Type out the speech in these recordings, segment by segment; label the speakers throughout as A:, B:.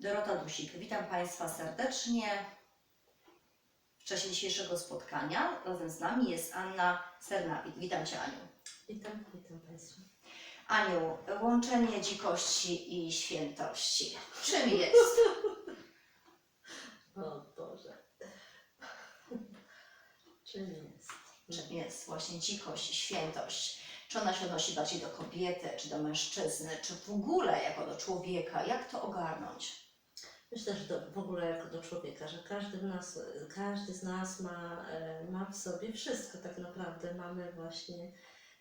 A: Dorota Dusik, witam Państwa serdecznie. W czasie dzisiejszego spotkania razem z nami jest Anna Sernawit. Witam Cię Aniu.
B: Witam, witam Państwa.
A: Aniu, łączenie dzikości i świętości. Czym jest?
B: O Boże. Czym jest?
A: Czym jest właśnie dzikość i świętość? Czy ona się odnosi bardziej do kobiety, czy do mężczyzny, czy w ogóle jako do człowieka? Jak to ogarnąć?
B: Myślę, że do, w ogóle jako do człowieka, że każdy, nas, każdy z nas ma, e, ma w sobie wszystko tak naprawdę. Mamy właśnie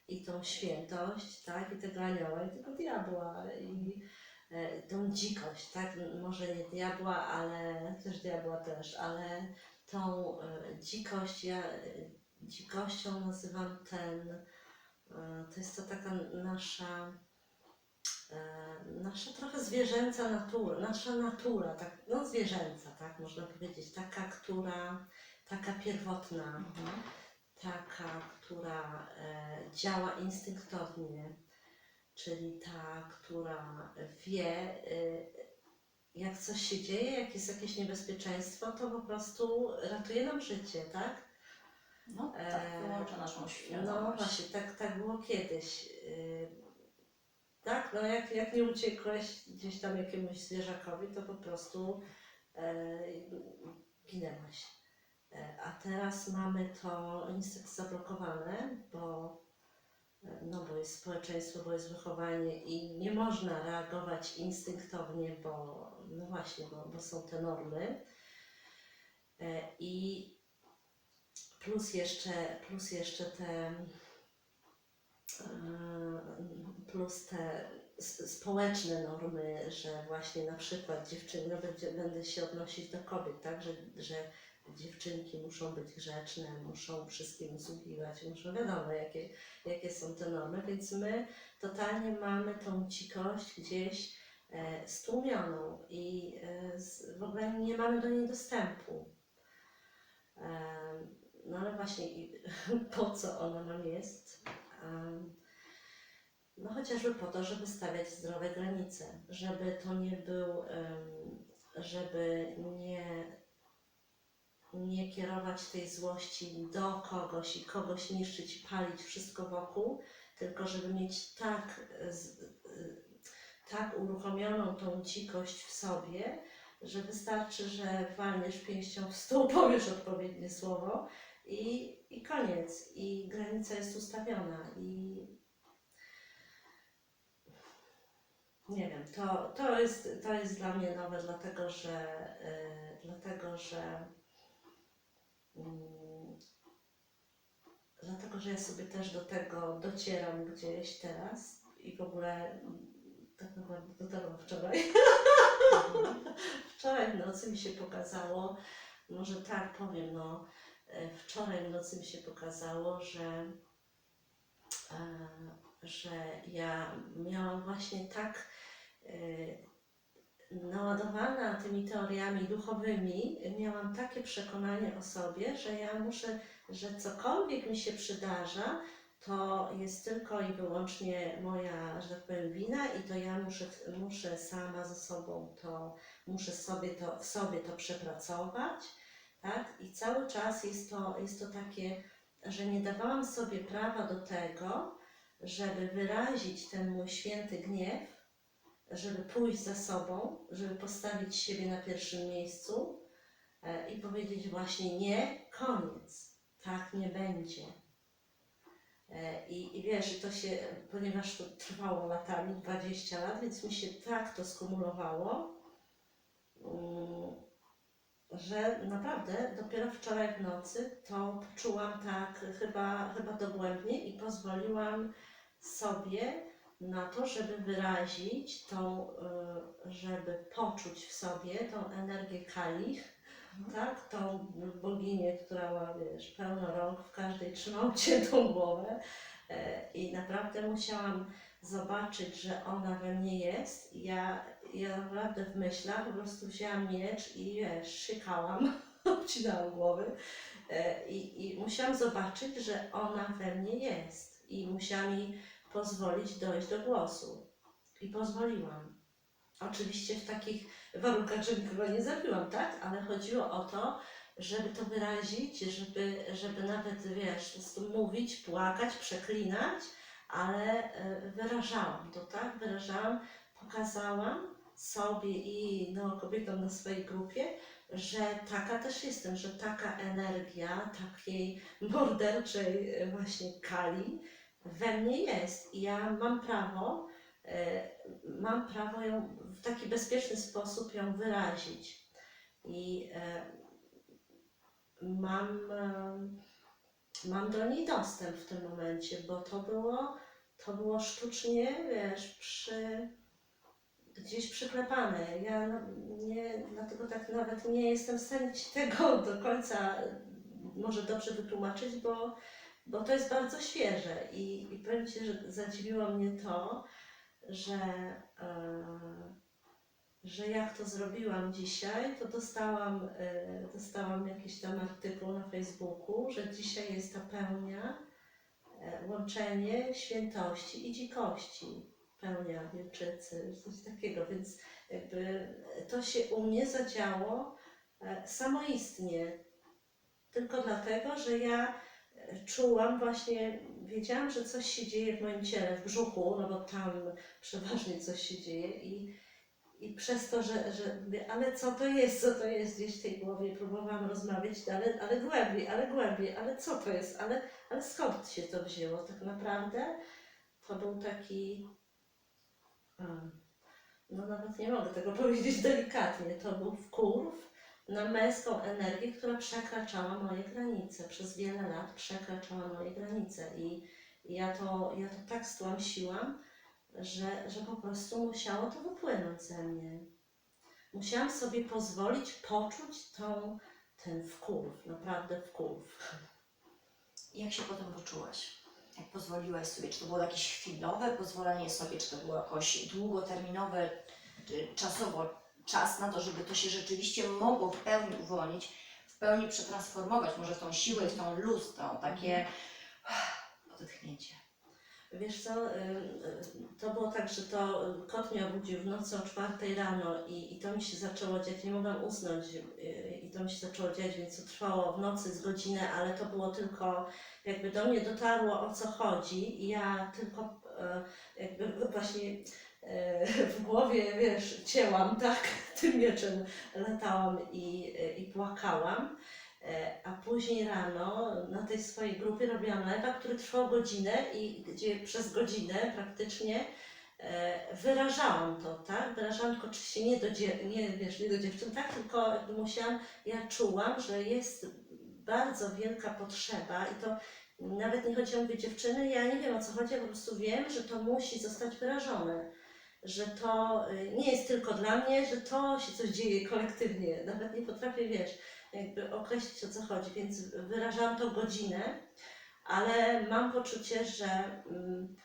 B: i tą świętość, tak, i tego anioła, i tego diabła, i e, tą dzikość, tak, może nie diabła, ale też diabła też, ale tą e, dzikość, ja dzikością nazywam ten, to jest to taka nasza nasza trochę zwierzęca natura, nasza natura, tak, no zwierzęca, tak można powiedzieć, taka, która, taka pierwotna, taka, która e, działa instynktownie, czyli ta, która wie, e, jak coś się dzieje, jak jest jakieś niebezpieczeństwo, to po prostu ratuje nam życie, tak?
A: No tak, wyłącza naszą
B: No
A: świadomość.
B: właśnie, tak, tak było kiedyś. Tak, no jak, jak nie uciekłeś gdzieś tam jakiemuś zwierzakowi, to po prostu yy, ginęłaś. E, A teraz mamy to niestety zablokowane, bo, e, no bo jest społeczeństwo, bo jest wychowanie i nie można reagować instynktownie, bo no właśnie, bo, bo są te normy. E, I plus jeszcze, plus jeszcze te e, plus te społeczne normy, że właśnie na przykład dziewczyny, no będzie, będę się odnosić do kobiet, tak, że, że dziewczynki muszą być grzeczne, muszą wszystkim usługiwać, muszą wiadomo jakie, jakie są te normy, więc my totalnie mamy tą dzikość gdzieś e, stłumioną i e, z, w ogóle nie mamy do niej dostępu. Em, no ale właśnie po co ona nam jest? No chociażby po to, żeby stawiać zdrowe granice, żeby to nie był, żeby nie, nie kierować tej złości do kogoś i kogoś niszczyć palić wszystko wokół, tylko żeby mieć tak, tak uruchomioną tą dzikość w sobie, że wystarczy, że walniesz pięścią w stół, powiesz odpowiednie słowo i, i koniec. I granica jest ustawiona. I nie wiem, to, to, jest, to jest dla mnie nowe, dlatego że, y, dlatego, że mm, dlatego, że ja sobie też do tego docieram gdzieś teraz i w ogóle mm, tak naprawdę dotarłam wczoraj. Wczoraj w nocy mi się pokazało, może tak powiem, no, wczoraj w nocy mi się pokazało, że, e, że ja miałam właśnie tak e, naładowana tymi teoriami duchowymi, miałam takie przekonanie o sobie, że ja muszę, że cokolwiek mi się przydarza, to jest tylko i wyłącznie moja, że tak powiem, wina i to ja muszę, muszę sama ze sobą to muszę sobie to, w sobie to przepracować, tak? I cały czas jest to, jest to takie, że nie dawałam sobie prawa do tego, żeby wyrazić ten mój święty gniew, żeby pójść za sobą, żeby postawić siebie na pierwszym miejscu e, i powiedzieć właśnie nie, koniec, tak nie będzie. E, I, I wiesz, to się, ponieważ to trwało latami, 20 lat, więc mi się tak to skumulowało, Mm, że naprawdę dopiero wczoraj w nocy to poczułam tak chyba, chyba dogłębnie i pozwoliłam sobie na to, żeby wyrazić tą, y, żeby poczuć w sobie tą energię kalich, tak, tą boginię, która ma, wiesz, pełno rąk, w każdej trzymał ciętą głowę E, i naprawdę musiałam zobaczyć, że ona we mnie jest. Ja, ja naprawdę w myślach po prostu wzięłam miecz i wiesz, szykałam, obcinałam głowy E, i, i musiałam zobaczyć, że ona we mnie jest i musiałam jej pozwolić dojść do głosu. I pozwoliłam. Oczywiście w takich warunkach, że nikogo nie zabiłam, tak? Ale chodziło o to, żeby to wyrazić, żeby, żeby nawet, wiesz, mówić, płakać, przeklinać, ale e, wyrażałam to, tak? Wyrażałam, pokazałam sobie i no, kobietom na swojej grupie, że taka też jestem, że taka energia takiej morderczej e, właśnie kali we mnie jest i ja mam prawo, e, mam prawo ją w taki bezpieczny sposób ją wyrazić. I mam, mam do niej dostęp w tym momencie, bo to było, to było sztucznie, wiesz, przy, gdzieś przyklepane. Ja nie, dlatego tak nawet nie jestem w stanie Ci tego do końca może dobrze wytłumaczyć, bo, bo to jest bardzo świeże i, i powiem Ci, że zadziwiło mnie to, że, e, że jak to zrobiłam dzisiaj, to dostałam, e, dostałam jakiś tam artykuł na Facebooku, że dzisiaj jest ta pełnia, e, łączenie świętości i dzikości, pełnia wilczycy, coś takiego, więc jakby to się u mnie zadziało e, samoistnie, tylko dlatego, że ja czułam właśnie, wiedziałam, że coś się dzieje w moim ciele, w brzuchu, no bo tam przeważnie coś się dzieje i, i przez to, że, że mówię, ale co to jest, co to jest gdzieś w tej głowie, próbowałam rozmawiać, ale, ale głębiej, ale głębiej, ale co to jest, ale, ale skąd się to wzięło tak naprawdę? To był taki, no nawet nie mogę tego powiedzieć delikatnie, to był wkurw na męską energię, która przekraczała moje granice. Przez wiele lat przekraczała moje granice i i ja to, ja to tak stłamsiłam, że, że po prostu musiało to wypłynąć ze mnie. Musiałam sobie pozwolić poczuć tą, ten wkurw, naprawdę wkurw.
A: Jak się potem poczułaś? Jak pozwoliłaś sobie? Czy to było jakieś chwilowe pozwolenie sobie, czy to było jakoś długoterminowe, czy czasowo czas na to, żeby to się rzeczywiście mogło w pełni uwolnić, w pełni przetransformować, może w tą siłę, w tą luz, tą takie odetchnięcie.
B: Wiesz co, y, y, to było tak, że to kot mnie obudził w nocy o czwartej rano i, i to mi się zaczęło dziać, nie mogłam usnąć y, i to mi się zaczęło dziać, więc to trwało w nocy z godzinę, ale to było tylko, jakby do mnie dotarło o co chodzi i ja tylko jakby właśnie w głowie, wiesz, cięłam, tak, tym mieczem latałam i, i płakałam. E, A później rano na tej swojej grupie robiłam live'a, który trwał godzinę i gdzie przez godzinę praktycznie e, wyrażałam to, tak? Wyrażałam tylko oczywiście nie do, nie, wiesz, nie do dziewczyn, tak? Tylko jakby musiałam, ja czułam, że jest bardzo wielka potrzeba i to nawet nie chodzi o mówię dziewczyny, ja nie wiem o co chodzi, ja po prostu wiem, że to musi zostać wyrażone. Że to y, nie jest tylko dla mnie, że to się coś dzieje kolektywnie. Nawet nie potrafię, wiesz, jakby określić o co chodzi, więc wyrażałam to godzinę, ale mam poczucie, że mm,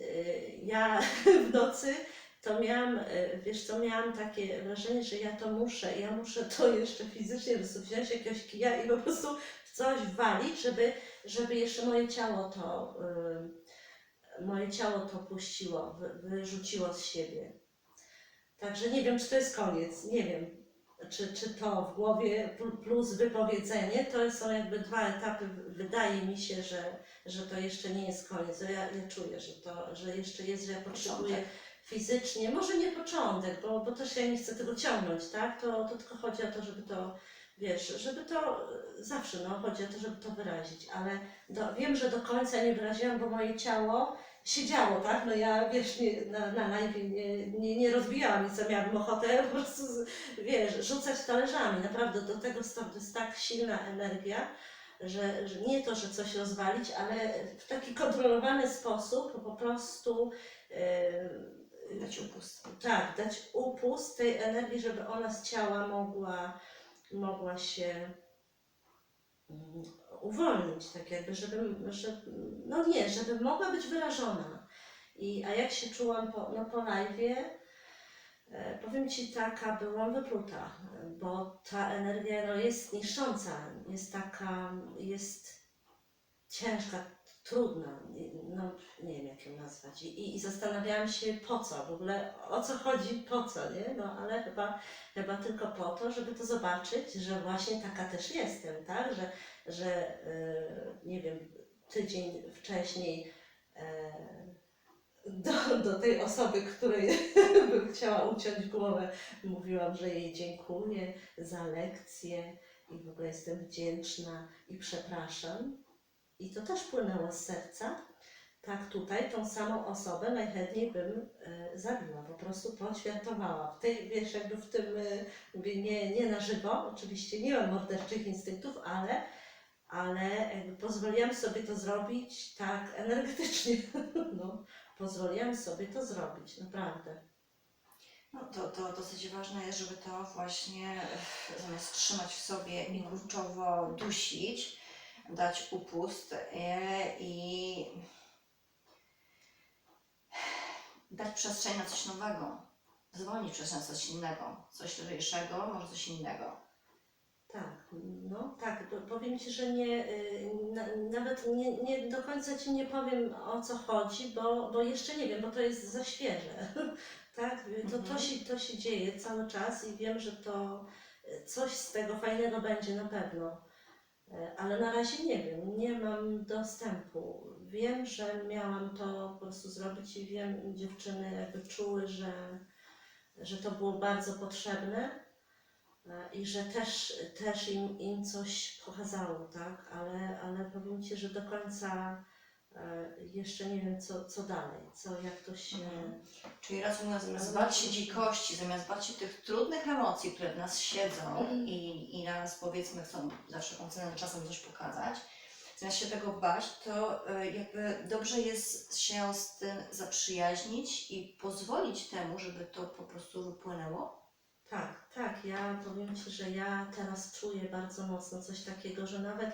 B: y, ja w nocy to miałam, y, wiesz co, miałam takie wrażenie, że ja to muszę, ja muszę to jeszcze fizycznie wziąć jakiegoś kija i po prostu w coś walić, żeby, żeby jeszcze moje ciało to, y, moje ciało to puściło, wy, wyrzuciło z siebie. Także nie wiem, czy to jest koniec, nie wiem czy, czy to w głowie pl- plus wypowiedzenie, to są jakby dwa etapy. Wydaje mi się, że, że to jeszcze nie jest koniec. Ja, ja czuję, że to, że jeszcze jest, że ja potrzebuję fizycznie, może nie początek, bo, bo też ja nie chcę tego ciągnąć, tak? To, to tylko chodzi o to, żeby to, wiesz, żeby to zawsze, no, chodzi o to, żeby to wyrazić, ale do, wiem, że do końca nie wyraziłam, bo moje ciało siedziało, tak? No ja, wiesz, nie, na, na live nie, nie, nie rozbijałam nic, co miałabym ochotę po prostu, wiesz, rzucać talerzami. Naprawdę do tego stopnia to jest tak silna energia, że, że nie to, że coś rozwalić, ale w taki kontrolowany sposób po prostu yy,
A: Dać upust.
B: tak, dać upust tej energii, żeby ona z ciała mogła, mogła się mm, uwolnić, tak jakby, żeby, no nie, żeby mogła być wyrażona. I, a jak się czułam po, no po live'ie, e, powiem Ci, taka byłam wypluta, bo ta energia no, jest niszcząca, jest taka, jest ciężka, trudna, no nie wiem jak ją nazwać. I- i zastanawiałam się po co, w ogóle o co chodzi, po co, nie? No ale chyba, chyba tylko po to, żeby to zobaczyć, że właśnie taka też jestem, tak? Że, że yy, nie wiem, tydzień wcześniej e, do, do tej osoby, której bym chciała uciąć głowę, mówiłam, że jej dziękuję za lekcję i w ogóle jestem wdzięczna i przepraszam. I to też płynęło z serca. Tak tutaj tą samą osobę najchętniej bym e, zabiła, po prostu poćwiartowała. W tej, wiesz, jakby w tym, e, nie, nie na żywo, oczywiście nie mam morderczych instynktów, ale, ale pozwoliłam sobie to zrobić tak energetycznie. No, pozwoliłam sobie to zrobić, naprawdę.
A: No to, to dosyć ważne jest, żeby to właśnie e, zamiast trzymać w sobie i kurczowo dusić, dać upust e, i dać przestrzeń na coś nowego. Zwolnić przestrzeń na coś innego, coś lżejszego, może coś innego.
B: Tak, no tak, powiem Ci, że nie, y, na, nawet nie, nie do końca Ci nie powiem o co chodzi, bo, bo jeszcze nie wiem, bo to jest za świeże. tak, to, to,
A: Mhm.
B: się, to się dzieje cały czas i wiem, że to y, coś z tego fajnego będzie na pewno. Y, Ale na razie nie wiem, nie mam dostępu. Wiem, że miałam to po prostu zrobić i wiem, dziewczyny jakby czuły, że, że to było bardzo potrzebne. E, i że też, też im, im coś pokazało, tak? Ale, ale powiem Ci, że do końca e, jeszcze nie wiem, co, co dalej, co, jak to się...
A: Mhm. Czyli rozumiem, zamiast
B: Ale
A: bać się dzikości, zamiast bać się tych trudnych emocji, które w nas siedzą
B: Mhm.
A: i, i nas powiedzmy chcą za wszelką cenę czasem coś pokazać, zamiast się tego bać, to y, jakby dobrze jest się z tym zaprzyjaźnić i pozwolić temu, żeby to po prostu wypłynęło.
B: Tak, tak, ja powiem Ci, że ja teraz czuję bardzo mocno coś takiego, że nawet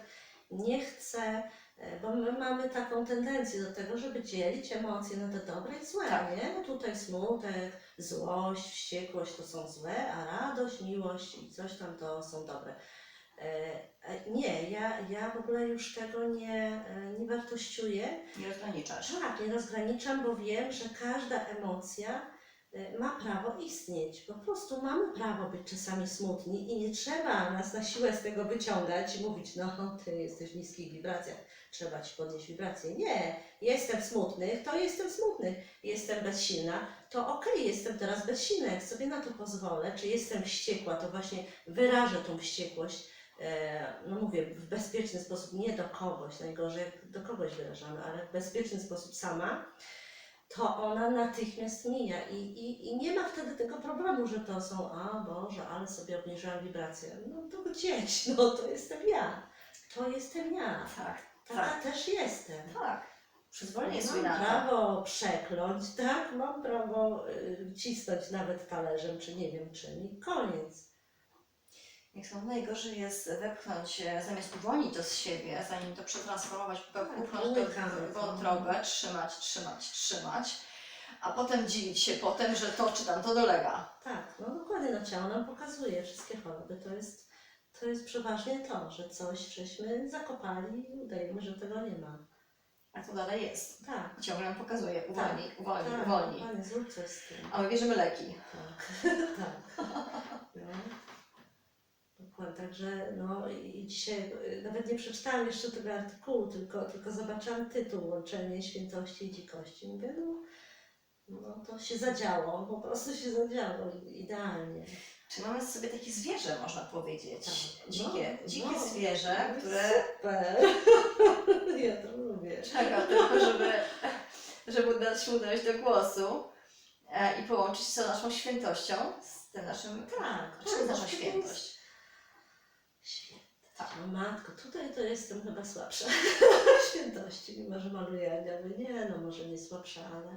B: nie chcę, e, bo my mamy taką tendencję do tego, żeby dzielić emocje na te dobre i złe,
A: Tak.
B: nie? No tutaj smutek, złość, wściekłość to są złe, a radość, miłość i coś tam to są dobre. E, e, Nie, ja, ja w ogóle już tego nie, nie wartościuję.
A: Nie rozgraniczasz.
B: Tak, nie rozgraniczam, bo wiem, że każda emocja ma prawo istnieć. Po prostu mamy prawo być czasami smutni i nie trzeba nas na siłę z tego wyciągać i mówić, no ty jesteś w niskich wibracjach, trzeba ci podnieść wibracje. Nie, jestem smutny, to jestem smutny. Jestem bezsilna, to okej, jestem teraz bezsilna, jak sobie na to pozwolę. Czy jestem wściekła, to właśnie wyrażę tą wściekłość e, no mówię, w bezpieczny sposób, nie do kogoś, najgorzej do kogoś wyrażamy, ale w bezpieczny sposób sama, to ona natychmiast mija i, i, i nie ma wtedy tego problemu, że to są, a Boże, ale sobie obniżyłam wibrację. No to gdzieś, no to jestem ja. To jestem ja.
A: Tak,
B: Taka
A: tak,
B: też jestem.
A: tak. Przyzwolenie sobie
B: Mam
A: na
B: prawo przekląć, tak? Mam prawo y, cisnąć nawet talerzem, czy nie wiem czym i koniec.
A: Jak są najgorzej jest wepchnąć, e, zamiast uwolnić to z siebie, zanim to przetransformować, upchnąć
B: łykamy
A: w
B: to.
A: wątrobę, trzymać, trzymać, trzymać, a potem dziwić się potem, że to czy tam to dolega.
B: Tak, no dokładnie, no ciało nam pokazuje wszystkie choroby. To jest, to jest przeważnie to, że coś żeśmy zakopali i udajemy, że tego nie ma.
A: A to dalej jest.
B: Tak.
A: Ciągle nam pokazuje, uwolnij, uwolnij,
B: tak,
A: uwolnij.
B: Dokładnie, zrób coś z tym.
A: A my bierzemy leki.
B: Tak, tak. No. Także no i dzisiaj y, nawet nie przeczytałam jeszcze tego artykułu, tylko, tylko zobaczyłam tytuł Łączenie świętości i dzikości. Mówię, no, no to się zadziało, po prostu się zadziało idealnie.
A: Czy mamy sobie takie zwierzę, można powiedzieć?
B: Tak.
A: Dzikie,
B: No,
A: dzikie
B: no.
A: zwierzę,
B: No
A: które
B: Super! Ja to lubię.
A: czeka tylko, żeby, żeby dać mu dojść do głosu e, i połączyć się z naszą świętością, z tym naszym...
B: Tak,
A: Czym jest nasza
B: to świętość?
A: Tak.
B: No matko, tutaj to jestem chyba słabsza. Świętości, mimo że maluję anioły. Nie, no może nie słabsza, ale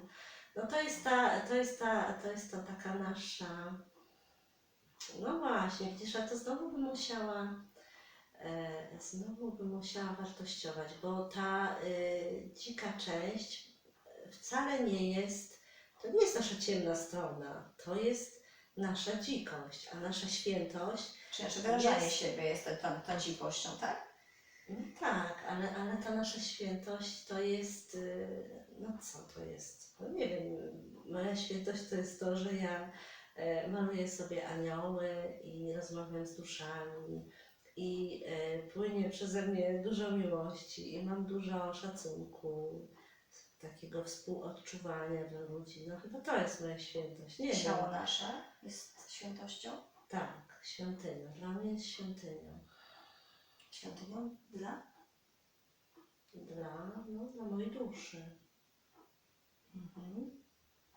B: no to jest ta, to jest ta, to jest ta taka nasza. No właśnie, widzisz, a to znowu bym musiała, e, znowu bym musiała wartościować, bo ta y, dzika część wcale nie jest, to nie jest nasza ciemna strona, to jest nasza dzikość, a nasza świętość
A: Czy wyrażanie
B: Jest.
A: siebie jest tą, tą, tą dzikością, tak?
B: No tak, ale, ale ta nasza świętość to jest, y, no co to jest? No nie wiem, moja świętość to jest to, że ja e, maluję sobie anioły i rozmawiam z duszami i e, płynie przeze mnie dużo miłości i mam dużo szacunku, takiego współodczuwania dla ludzi. No chyba to jest moja świętość. Nie
A: Ciało
B: wiem.
A: nasze jest świętością.
B: Tak, świątynia. Dla mnie jest świątynią.
A: Świątynią dla?
B: Dla, no, dla mojej duszy.
A: Mhm.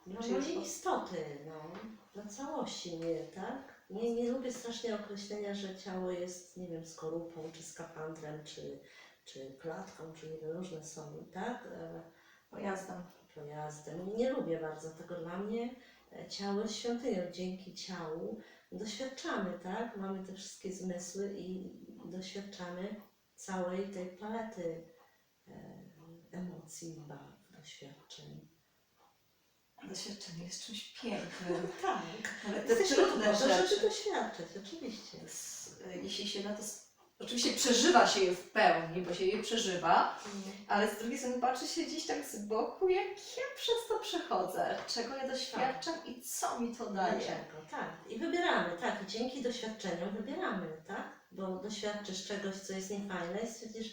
B: Dla
A: Czyli
B: mojej istoty, no. Dla całości mnie, tak? Nie, nie lubię strasznie określenia, że ciało jest, nie wiem, skorupą, czy skafandrem, czy, czy klatką, czy nie wiem, różne są, tak? E,
A: Pojazdem.
B: pojazdem. Nie lubię bardzo tego. Dla mnie ciało jest świątynią. Dzięki ciału doświadczamy, tak? Mamy te wszystkie zmysły i doświadczamy całej tej palety e, emocji, barw, doświadczeń.
A: Doświadczenie jest czymś pięknym.
B: Tak.
A: Ale trudne
B: to, żeby
A: rzeczy.
B: doświadczać, oczywiście.
A: s- jeśli się na to. Oczywiście przeżywa się je w pełni, bo się je przeżywa, ale z drugiej strony patrzy się gdzieś tak z boku, jak ja przez to przechodzę, czego ja doświadczam i co mi to daje.
B: Dlaczego? Tak. I wybieramy, tak. I dzięki doświadczeniom wybieramy, tak? Bo doświadczysz czegoś, co jest niefajne i stwierdzisz,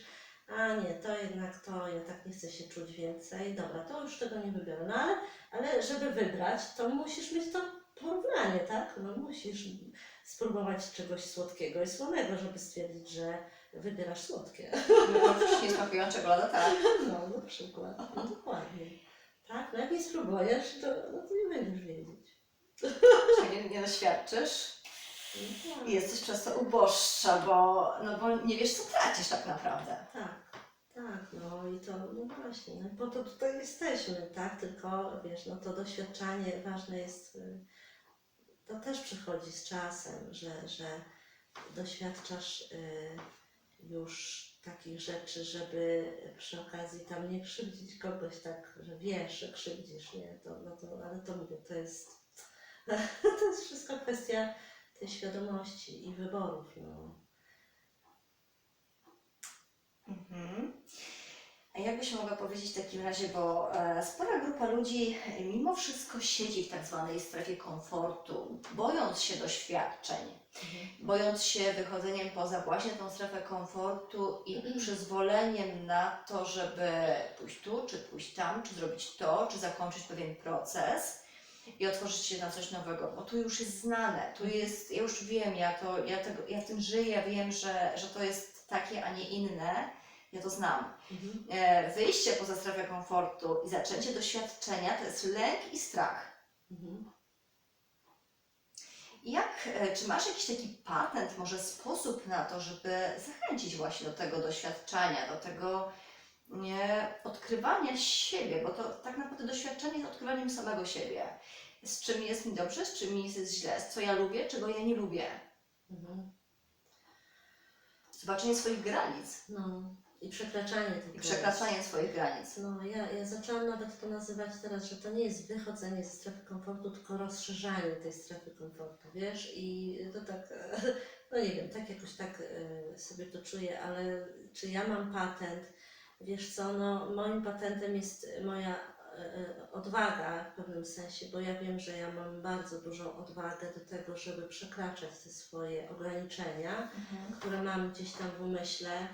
B: a nie, to jednak to, ja tak nie chcę się czuć więcej. Dobra, to już tego nie wybiorę. No ale, ale żeby wybrać, to musisz mieć to porównanie, tak? No musisz spróbować czegoś słodkiego i słonego, żeby stwierdzić, że wybierasz słodkie.
A: No, nie smakują czekolada, tak.
B: No, na przykład. No, dokładnie. Tak? No jak nie spróbujesz, to, no to nie będziesz wiedzieć.
A: Czyli nie, nie doświadczysz
B: No, tak.
A: i jesteś przez to uboższa, bo, no, bo nie wiesz, co tracisz tak naprawdę.
B: Tak, tak, no i to, no właśnie, no po to tutaj jesteśmy, tak, tylko wiesz, no to doświadczanie ważne jest, y, to też przychodzi z czasem, że, że doświadczasz y, już takich rzeczy, żeby przy okazji tam nie krzywdzić kogoś tak, że wiesz, że krzywdzisz, nie, to, no to, ale to mówię, to jest, to jest wszystko kwestia tej świadomości i wyborów, no.
A: Mhm. Jakbyś mogła powiedzieć w takim razie, bo e, spora grupa ludzi mimo wszystko siedzi w tak zwanej strefie komfortu, bojąc się doświadczeń, bojąc się wychodzeniem poza właśnie tą strefę komfortu i przyzwoleniem na to, żeby pójść tu, czy pójść tam, czy zrobić to, czy zakończyć pewien proces i otworzyć się na coś nowego, bo tu już jest znane, tu jest, ja już wiem, ja, to, ja, tego, ja tym żyję, ja wiem, że, że to jest takie, a nie inne, ja to znam.
B: Mhm.
A: E, wyjście poza strefę komfortu i zaczęcie doświadczenia to jest lęk i strach.
B: Mhm.
A: Jak, e, czy masz jakiś taki patent, może sposób na to, żeby zachęcić właśnie do tego doświadczenia, do tego nie, odkrywania siebie, bo to tak naprawdę doświadczenie jest odkrywaniem samego siebie. Z czym jest mi dobrze, z czym mi jest źle, z co ja lubię, czego ja nie lubię.
B: Mhm.
A: Zobaczenie swoich granic
B: No i przekraczanie tych
A: i
B: granic.
A: przekraczanie swoich granic.
B: No ja, ja zaczęłam nawet to nazywać teraz, że to nie jest wychodzenie ze strefy komfortu, tylko rozszerzanie tej strefy komfortu, wiesz? I to tak, no nie wiem, tak jakoś tak e, sobie to czuję, ale czy ja mam patent? Wiesz co, no moim patentem jest moja e, e, odwaga w pewnym sensie, bo ja wiem, że ja mam bardzo dużą odwagę do tego, żeby przekraczać te swoje ograniczenia, które mam gdzieś tam w umyśle.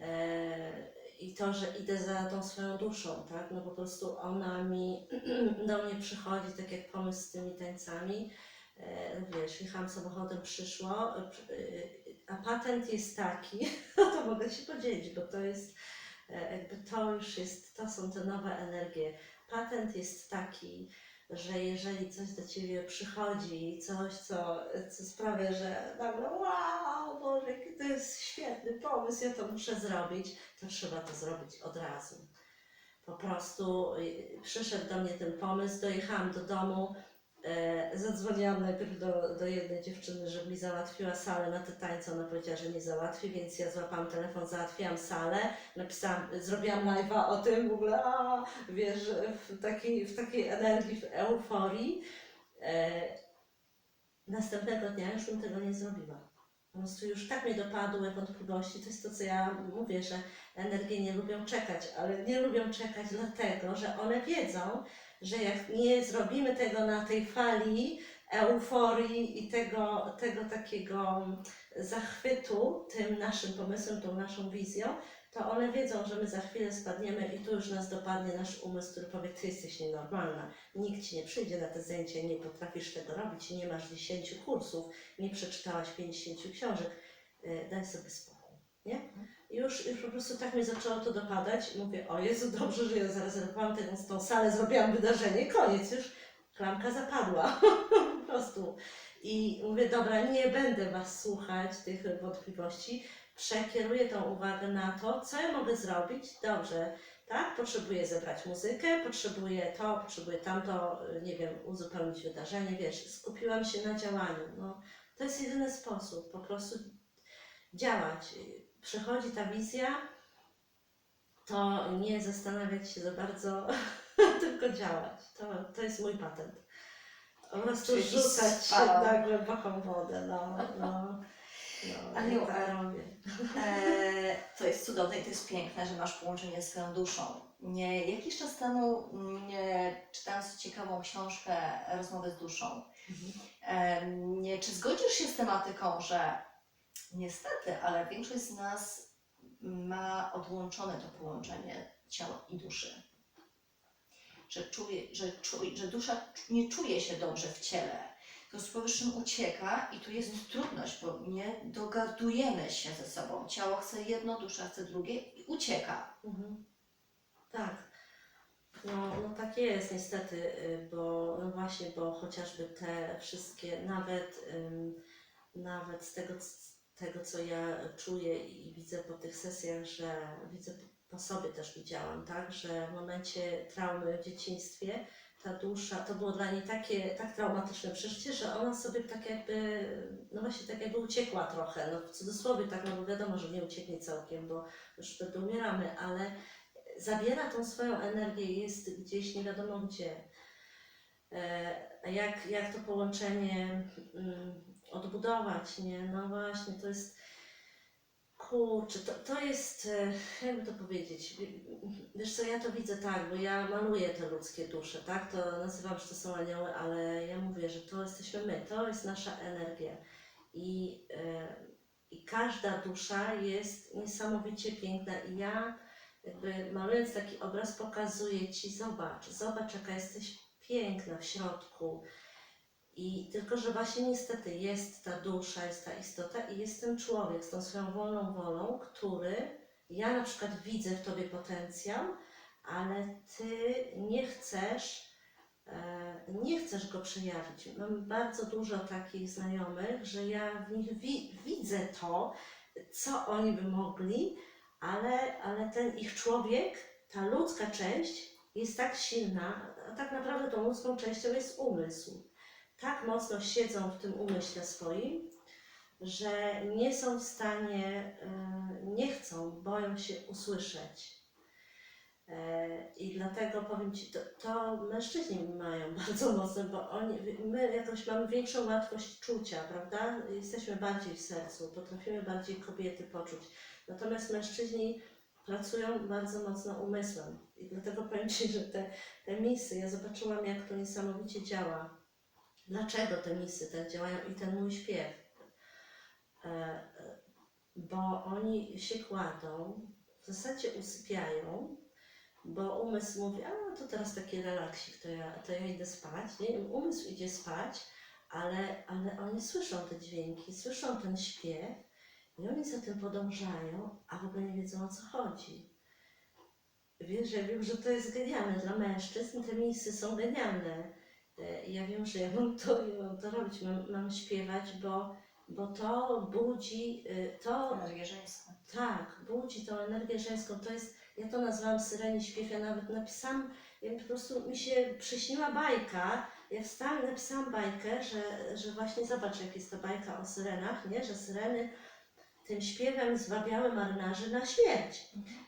B: E, I to, że idę za tą swoją duszą, tak? No po prostu ona mi do mnie przychodzi, tak jak pomysł z tymi tańcami. E, wiesz, jechałam samochodem, przyszło, e, a patent jest taki, no to mogę się podzielić, bo to jest jakby to już jest, to są te nowe energie. Patent jest taki, że jeżeli coś do ciebie przychodzi, coś, co, co sprawia, że nagle wow, Boże, to jest świetny pomysł, ja to muszę zrobić, to trzeba to zrobić od razu. Po prostu y, przyszedł do mnie ten pomysł, dojechałam do domu, zadzwoniłam najpierw do, do jednej dziewczyny, żeby mi załatwiła salę na te tańce, ona powiedziała, że nie załatwi, więc ja złapałam telefon, załatwiłam salę, napisałam, zrobiłam live'a o tym, w ogóle, a, wiesz, w takiej, w takiej energii, w euforii. E, następnego dnia już bym tego nie zrobiła. Po prostu już tak mnie dopadły wątpliwości. To jest to, co ja mówię, że energie nie lubią czekać, ale nie lubią czekać dlatego, że one wiedzą, że jak nie zrobimy tego na tej fali euforii i tego, tego takiego zachwytu tym naszym pomysłem, tą naszą wizją, to one wiedzą, że my za chwilę spadniemy i tu już nas dopadnie nasz umysł, który powie, ty jesteś nienormalna, nikt ci nie przyjdzie na te zajęcia, nie potrafisz tego robić, nie masz 10 kursów, nie przeczytałaś 50 książek, y, daj sobie spokój, nie? Już, już po prostu tak mnie zaczęło to dopadać mówię, o Jezu, dobrze, że ja zarezerwowałam tę, tą salę, zrobiłam wydarzenie, koniec już, klamka zapadła, po prostu. I mówię, dobra, nie będę Was słuchać, tych wątpliwości, przekieruję tą uwagę na to, co ja mogę zrobić. Dobrze, tak, potrzebuję zebrać muzykę, potrzebuję to, potrzebuję tamto, nie wiem, uzupełnić wydarzenie, wiesz, skupiłam się na działaniu. No, to jest jedyny sposób, po prostu działać. Przychodzi ta wizja, to nie zastanawiać się za bardzo, tylko działać. To, to jest mój patent. Po prostu
A: Czyli
B: rzucać się
A: spała.
B: na głęboką wodę, no, no. No,
A: Ale
B: ja
A: e, to jest cudowne i to jest piękne, że masz połączenie z swoją duszą. Nie, jakiś czas temu nie, czytając ciekawą książkę Rozmowy z duszą, e, nie, czy zgodzisz się z tematyką, że niestety, ale większość z nas ma odłączone to połączenie ciała i duszy? Że, czuje, że, czuje, że dusza nie czuje się dobrze w ciele, to z powyższym ucieka i tu jest trudność, bo nie dogadujemy się ze sobą. Ciało chce jedno, dusza chce drugie i ucieka.
B: Mhm. Tak. No, no tak jest niestety, y, bo no właśnie, bo chociażby te wszystkie, nawet, nawet z tego, tego, co ja czuję i widzę po tych sesjach, że widzę po sobie też widziałam, tak, że w momencie traumy w dzieciństwie ta dusza, to było dla niej takie, tak traumatyczne przeżycie, że ona sobie tak jakby, no właśnie tak jakby uciekła trochę, no w cudzysłowie tak, no bo wiadomo, że nie ucieknie całkiem, bo już wtedy umieramy, ale zabiera tą swoją energię i jest gdzieś nie wiadomo gdzie. E, jak, jak to połączenie mm, odbudować, nie? No właśnie, to jest, kurczę, to, to jest, e, jakby to powiedzieć, wiesz co, ja to widzę tak, bo ja maluję te ludzkie dusze, tak? To nazywam, że to są anioły, ale ja mówię, że to jesteśmy my, to jest nasza energia. I, e, i każda dusza jest niesamowicie piękna i ja jakby malując taki obraz pokazuję Ci, zobacz, zobacz jaka jesteś piękna w środku. I tylko, że właśnie niestety jest ta dusza, jest ta istota i jest ten człowiek z tą swoją wolną wolą, który, ja na przykład widzę w Tobie potencjał, ale Ty nie chcesz, e, nie chcesz go przejawić. Mam bardzo dużo takich znajomych, że ja w nich wi- widzę to, co oni by mogli, ale, ale ten ich człowiek, ta ludzka część jest tak silna, a tak naprawdę tą ludzką częścią jest umysł. Tak mocno siedzą w tym umyśle swoim, że nie są w stanie, e, nie chcą, boją się usłyszeć. E, I dlatego powiem Ci, to, to mężczyźni mają bardzo mocno, bo oni, my jakoś mamy większą łatwość czucia, prawda? Jesteśmy bardziej w sercu, potrafimy bardziej kobiety poczuć. Natomiast mężczyźni pracują bardzo mocno umysłem. I dlatego powiem Ci, że te, te misy, ja zobaczyłam, jak to niesamowicie działa. Dlaczego te misy tak działają i ten mój śpiew. E, e, bo oni się kładą, w zasadzie usypiają, bo umysł mówi, a to teraz taki relaksik, to ja, to ja idę spać. Nie? Umysł idzie spać, ale, ale oni słyszą te dźwięki, słyszą ten śpiew i oni za tym podążają, a w ogóle nie wiedzą o co chodzi. Wiesz, ja wiem, że to jest genialne dla mężczyzn, te misy są genialne. E, Ja wiem, że ja mam to, ja mam to robić, mam, mam śpiewać, bo, bo to budzi, y, to
A: Energię żeńską.
B: tak, budzi tą energię żeńską. To jest, ja to nazwałam syreni śpiew, ja nawet napisałam, ja po prostu mi się przyśniła bajka, ja wstałam napisałam bajkę, że, że właśnie zobacz jak jest to bajka o syrenach, nie? że syreny tym śpiewem zwabiały marynarzy na śmierć,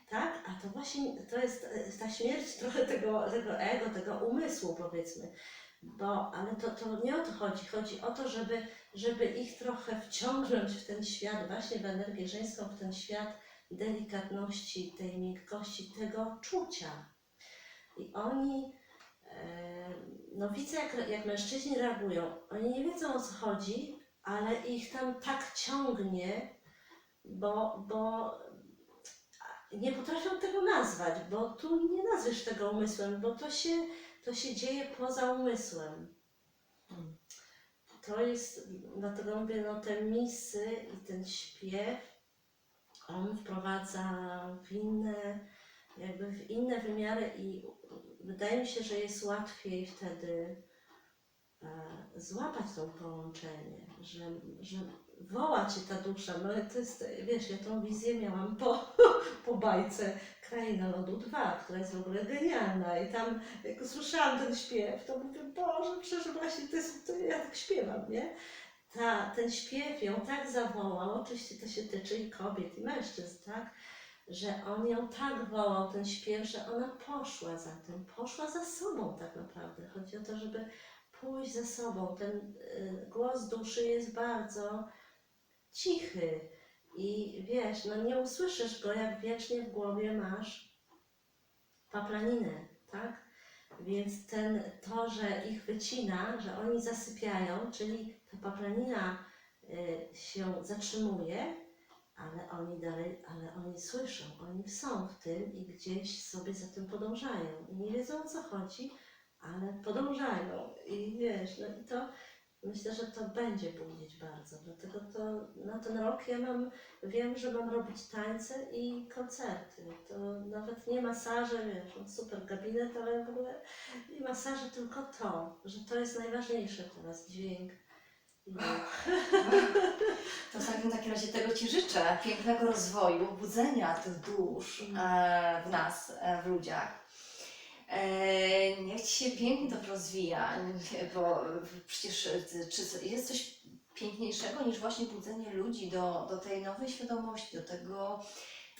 B: tak? A to właśnie, to jest e, ta śmierć trochę tego, tego ego, tego umysłu powiedzmy, bo, ale to, to nie o to chodzi, chodzi o to, żeby żeby ich trochę wciągnąć w ten świat, właśnie w energię żeńską, w ten świat delikatności, tej miękkości, tego czucia. I oni, e, no widzę jak, jak mężczyźni reagują, oni nie wiedzą o co chodzi, ale ich tam tak ciągnie, bo, bo nie potrafią tego nazwać, bo tu nie nazwiesz tego umysłem, bo to się, to się dzieje poza umysłem. To jest, dlatego mówię, no te misy i ten śpiew, on wprowadza w inne, jakby w inne wymiary i wydaje mi się, że jest łatwiej wtedy e, złapać to połączenie, że, że woła Cię ta dusza. No to jest, wiesz, ja tą wizję miałam po, po bajce Kraina Lodu 2, która jest w ogóle genialna i tam jak usłyszałam ten śpiew, to mówię, Boże, przecież właśnie to jest, to ja tak śpiewam, nie? Ta, ten śpiew ją tak zawołał, oczywiście to się tyczy i kobiet, i mężczyzn, tak? Że on ją tak wołał, ten śpiew, że ona poszła za tym, poszła za sobą tak naprawdę. Chodzi o to, żeby pójść za sobą. Ten y, głos duszy jest bardzo cichy i wiesz, no nie usłyszysz go, jak wiecznie w głowie masz paplaninę, tak? Więc ten, to, że ich wycina, że oni zasypiają, czyli ta paplanina y, się zatrzymuje, ale oni dalej, ale oni słyszą, oni są w tym i gdzieś sobie za tym podążają. I nie wiedzą o co chodzi, ale podążają. I wiesz, no i to myślę, że to będzie budzić bardzo. Dlatego to na ten rok ja mam, wiem, że mam robić tańce i koncerty. To nawet nie masaże, wiesz, mam super gabinet, ale w ogóle nie masaże, tylko to, że to jest najważniejsze teraz, dźwięk. I
A: To w takim, razie tego Ci życzę, pięknego rozwoju, budzenia tych dusz e, w nas, e, w ludziach. E, niech Ci się pięknie to rozwija, bo przecież czy jest coś piękniejszego niż właśnie budzenie ludzi do, do tej nowej świadomości, do tego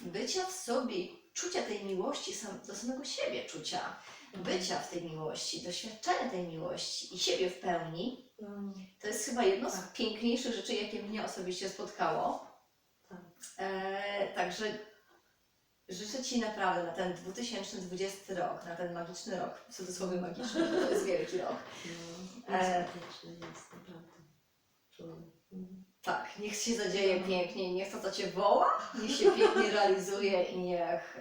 A: bycia w sobie, czucia tej miłości, do samego siebie czucia, bycia w tej miłości, doświadczenia tej miłości i siebie w pełni.
B: no,
A: To jest chyba jedno z
B: Tak.
A: piękniejszych rzeczy, jakie mnie osobiście spotkało.
B: tak.
A: E, także życzę Ci naprawdę na ten 2020 rok, na ten magiczny rok, w cudzysłowie magiczny, bo to jest wielki rok.
B: No, jest
A: E.
B: jest naprawdę. Mhm.
A: Tak, niech się zadzieje pięknie, niech to, co Cię woła, niech się pięknie realizuje i niech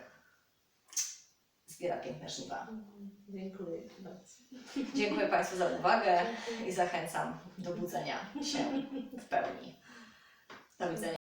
A: zbiera piękne żniwa.
B: Dziękuję Ci bardzo.
A: Dziękuję Państwu za uwagę i zachęcam do budzenia się w pełni. Do widzenia.